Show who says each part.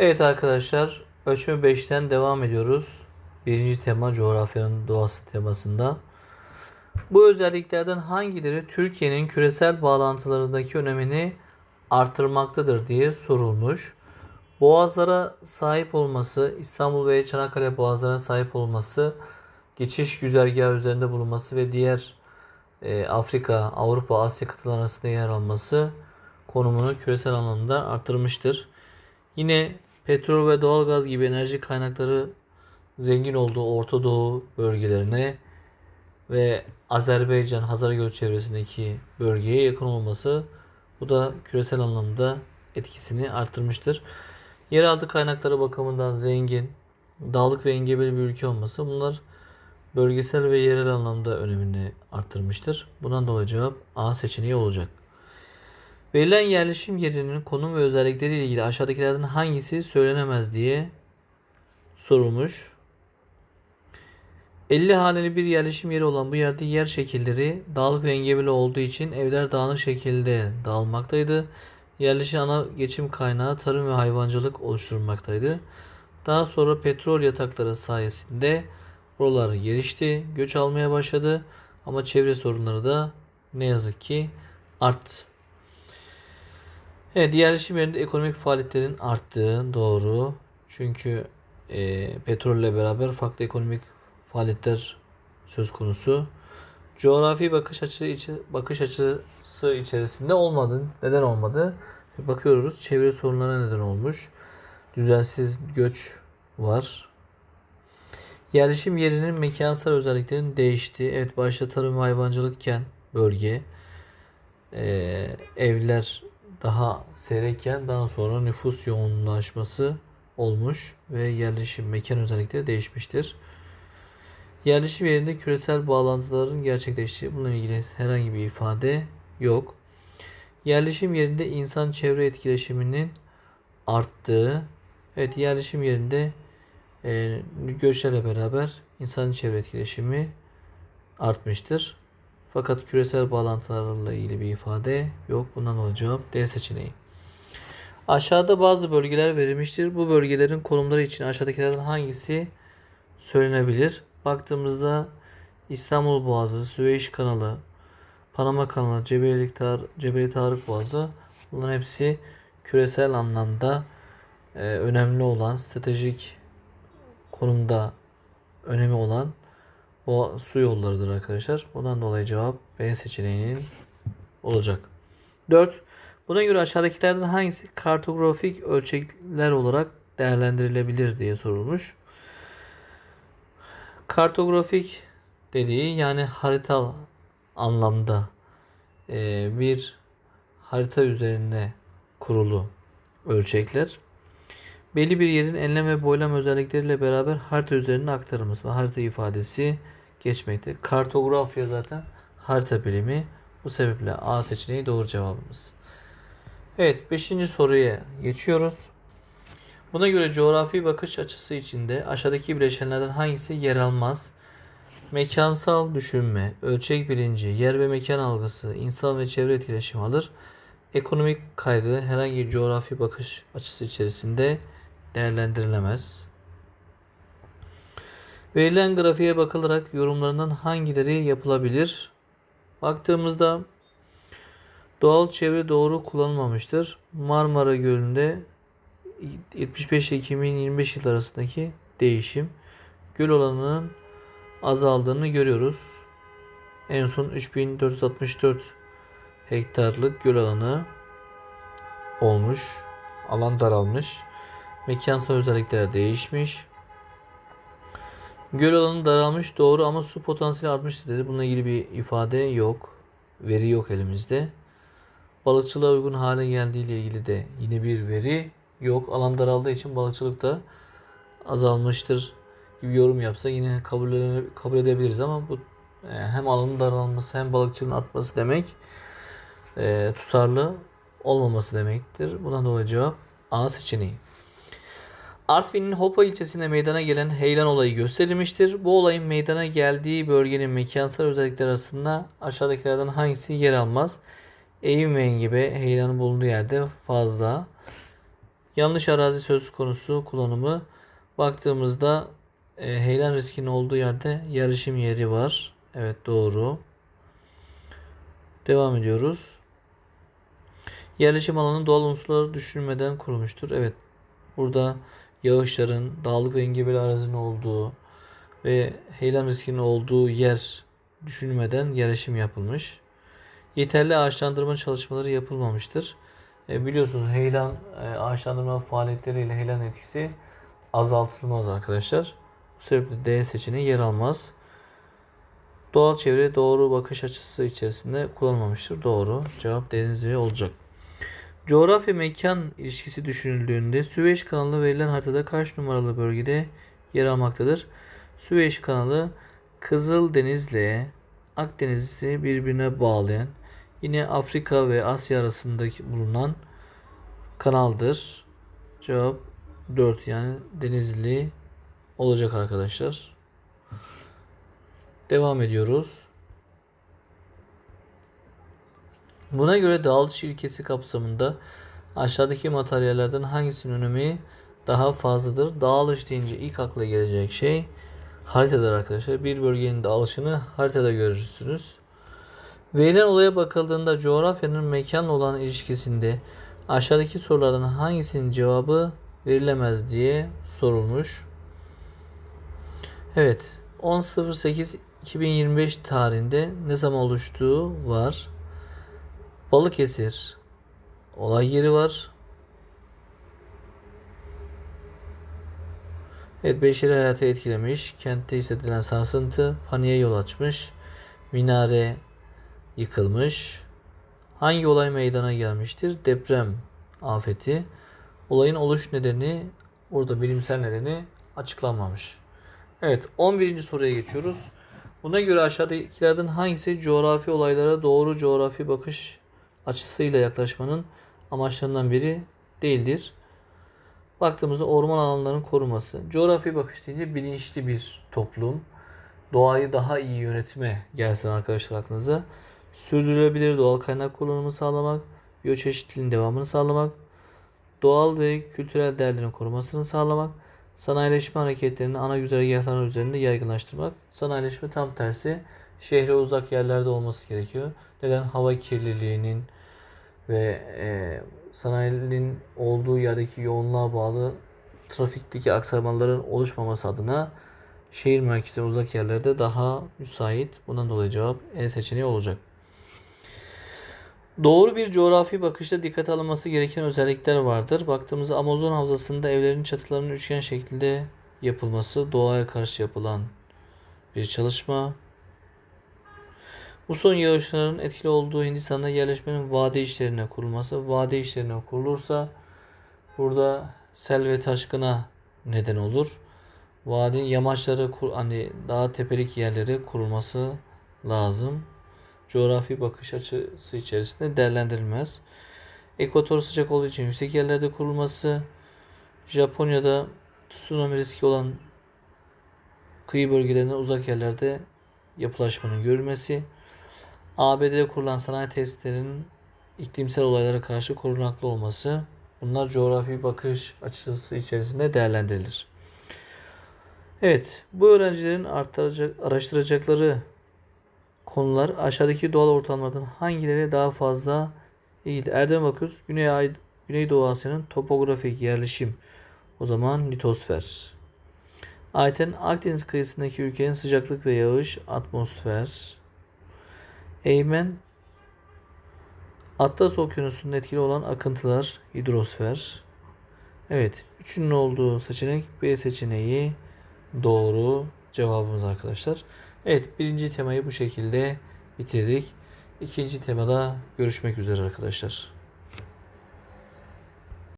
Speaker 1: Evet arkadaşlar, ölçme 5'ten devam ediyoruz. Birinci tema coğrafyanın doğası temasında. Bu özelliklerden hangileri Türkiye'nin küresel bağlantılarındaki önemini artırmaktadır diye sorulmuş. Boğazlara sahip olması, İstanbul ve Çanakkale boğazlarına sahip olması, geçiş güzergahı üzerinde bulunması ve diğer e, Afrika, Avrupa, Asya kıtaları arasında yer alması konumunu küresel anlamda arttırmıştır. Yine petrol ve doğalgaz gibi enerji kaynakları zengin olduğu Orta Doğu bölgelerine ve Azerbaycan, Hazargöl çevresindeki bölgeye yakın olması bu da küresel anlamda etkisini arttırmıştır. Yeraltı kaynakları bakımından zengin, dağlık ve engebeli bir ülke olması bunlar bölgesel ve yerel anlamda önemini arttırmıştır. Bundan dolayı cevap A seçeneği olacak. Verilen yerleşim yerinin konum ve özellikleri ile ilgili aşağıdakilerden hangisi söylenemez diye sorulmuş. 50 haneli bir yerleşim yeri olan bu yerde yer şekilleri dağlık ve engebeli olduğu için evler dağınık şekilde dağılmaktaydı. Yerleşim ana geçim kaynağı tarım ve hayvancılık oluşturmaktaydı. Daha sonra petrol yatakları sayesinde buralar gelişti, göç almaya başladı ama çevre sorunları da ne yazık ki arttı. Evet, yerleşim yerinde ekonomik faaliyetlerin arttığı doğru. Çünkü e, petrolle beraber farklı ekonomik faaliyetler söz konusu. Coğrafi bakış açısı içi, bakış açısı içerisinde olmadı. Neden olmadı? Bakıyoruz çevre sorunlarına neden olmuş. Düzensiz göç var. Yerleşim yerinin mekansal özelliklerinin değişti. Evet başta tarım ve hayvancılıkken bölge e, evler daha seyrekken daha sonra nüfus yoğunlaşması olmuş ve yerleşim mekan özellikleri değişmiştir. Yerleşim yerinde küresel bağlantıların gerçekleştiği bununla ilgili herhangi bir ifade yok. Yerleşim yerinde insan çevre etkileşiminin arttığı, evet yerleşim yerinde e, göçlerle beraber insan çevre etkileşimi artmıştır. Fakat küresel bağlantılarla ilgili bir ifade yok. Bundan dolayı cevap D seçeneği. Aşağıda bazı bölgeler verilmiştir. Bu bölgelerin konumları için aşağıdakilerden hangisi söylenebilir? Baktığımızda İstanbul Boğazı, Süveyş Kanalı, Panama Kanalı, Cebeli, Tar Cebeli Tarık Boğazı bunların hepsi küresel anlamda e, önemli olan, stratejik konumda önemi olan o su yollarıdır arkadaşlar. Bundan dolayı cevap B seçeneğinin olacak. 4. Buna göre aşağıdakilerden hangisi kartografik ölçekler olarak değerlendirilebilir diye sorulmuş. Kartografik dediği yani harita anlamda e, bir harita üzerine kurulu ölçekler belli bir yerin enlem ve boylam özellikleriyle beraber harita üzerine aktarılması ve harita ifadesi geçmekte. Kartografya zaten harita bilimi. Bu sebeple A seçeneği doğru cevabımız. Evet 5. soruya geçiyoruz. Buna göre coğrafi bakış açısı içinde aşağıdaki bileşenlerden hangisi yer almaz? Mekansal düşünme, ölçek bilinci, yer ve mekan algısı, insan ve çevre etkileşimi alır. Ekonomik kaygı herhangi bir coğrafi bakış açısı içerisinde değerlendirilemez. Verilen grafiğe bakılarak yorumlarından hangileri yapılabilir? Baktığımızda doğal çevre doğru kullanılmamıştır. Marmara Gölü'nde 75 ile 2025 yıl arasındaki değişim göl alanının azaldığını görüyoruz. En son 3464 hektarlık göl alanı olmuş. Alan daralmış. Mekansal özellikler değişmiş. Göl alanı daralmış doğru ama su potansiyeli artmış dedi. Bununla ilgili bir ifade yok. Veri yok elimizde. Balıkçılığa uygun hale geldiği ile ilgili de yine bir veri yok. Alan daraldığı için balıkçılık da azalmıştır gibi yorum yapsa yine kabul, kabul edebiliriz ama bu e, hem alanın daralması hem balıkçılığın artması demek e, tutarlı olmaması demektir. Bundan dolayı cevap A seçeneği. Artvin'in Hopa ilçesinde meydana gelen heyelan olayı gösterilmiştir. Bu olayın meydana geldiği bölgenin mekansal özellikleri arasında aşağıdakilerden hangisi yer almaz? Eğim ve engibe heyelanın bulunduğu yerde fazla. Yanlış arazi söz konusu kullanımı baktığımızda e, heyelan riskinin olduğu yerde yerleşim yeri var. Evet doğru. Devam ediyoruz. Yerleşim alanı doğal unsurları düşürmeden kurulmuştur. Evet. Burada yağışların, dağlık ve engebeli arazinin olduğu ve heyelan riskinin olduğu yer düşünmeden yerleşim yapılmış. Yeterli ağaçlandırma çalışmaları yapılmamıştır. E, biliyorsunuz heyelan e, ağaçlandırma faaliyetleriyle heyelan etkisi azaltılmaz arkadaşlar. Bu sebeple D seçeneği yer almaz. Doğal çevre doğru bakış açısı içerisinde kullanılmamıştır. Doğru. Cevap denizli olacak. Coğrafya mekan ilişkisi düşünüldüğünde Süveyş kanalı verilen haritada kaç numaralı bölgede yer almaktadır? Süveyş kanalı Kızıldeniz'le Akdeniz'i birbirine bağlayan yine Afrika ve Asya arasındaki bulunan kanaldır. Cevap 4 yani Denizli olacak arkadaşlar. Devam ediyoruz. Buna göre dağılış ilkesi kapsamında aşağıdaki materyallerden hangisinin önemi daha fazladır? Dağılış deyince ilk akla gelecek şey haritadır arkadaşlar. Bir bölgenin dağılışını haritada görürsünüz. Verilen olaya bakıldığında coğrafyanın mekanla olan ilişkisinde aşağıdaki sorulardan hangisinin cevabı verilemez diye sorulmuş. Evet 10.08.2025 tarihinde ne zaman oluştuğu var. Balıkesir olay yeri var. Evet beşeri hayatı etkilemiş. Kentte hissedilen sarsıntı paniğe yol açmış. Minare yıkılmış. Hangi olay meydana gelmiştir? Deprem afeti. Olayın oluş nedeni burada bilimsel nedeni açıklanmamış. Evet 11. soruya geçiyoruz. Buna göre aşağıdakilerden hangisi coğrafi olaylara doğru coğrafi bakış açısıyla yaklaşmanın amaçlarından biri değildir? Baktığımızda orman alanlarının koruması. Coğrafi bakış deyince bilinçli bir toplum. Doğayı daha iyi yönetme gelsin arkadaşlar aklınıza. Sürdürülebilir doğal kaynak kullanımı sağlamak, biyoçeşitliliğin devamını sağlamak, doğal ve kültürel değerlerin korumasını sağlamak, sanayileşme hareketlerini ana güzergahlar üzerinde yaygınlaştırmak. Sanayileşme tam tersi şehre uzak yerlerde olması gerekiyor. Neden? Hava kirliliğinin ve e, sanayinin olduğu yerdeki yoğunluğa bağlı trafikteki aksamaların oluşmaması adına şehir merkezine uzak yerlerde daha müsait. Bundan dolayı cevap E seçeneği olacak. Doğru bir coğrafi bakışta dikkat alınması gereken özellikler vardır. Baktığımızda Amazon havzasında evlerin çatılarının üçgen şeklinde yapılması doğaya karşı yapılan bir çalışma. Bu son yağışların etkili olduğu Hindistan'da yerleşmenin vade işlerine kurulması. Vade işlerine kurulursa burada sel ve taşkına neden olur. Vadinin yamaçları hani daha tepelik yerlere kurulması lazım coğrafi bakış açısı içerisinde değerlendirilmez. Ekvator sıcak olduğu için yüksek yerlerde kurulması, Japonya'da tsunami riski olan kıyı bölgelerine uzak yerlerde yapılaşmanın görülmesi, ABD'de kurulan sanayi tesislerinin iklimsel olaylara karşı korunaklı olması, bunlar coğrafi bakış açısı içerisinde değerlendirilir. Evet, bu öğrencilerin arttıracak, araştıracakları konular aşağıdaki doğal ortamlardan hangileri daha fazla ilgili? Erdem bakıyoruz. Güney Güneydoğu Asya'nın topografik yerleşim. O zaman litosfer. Ayten Akdeniz kıyısındaki ülkenin sıcaklık ve yağış atmosfer. Eymen Atlas Okyanusu'nda etkili olan akıntılar hidrosfer. Evet. Üçünün olduğu seçenek B seçeneği doğru cevabımız arkadaşlar. Evet birinci temayı bu şekilde bitirdik. İkinci temada görüşmek üzere arkadaşlar.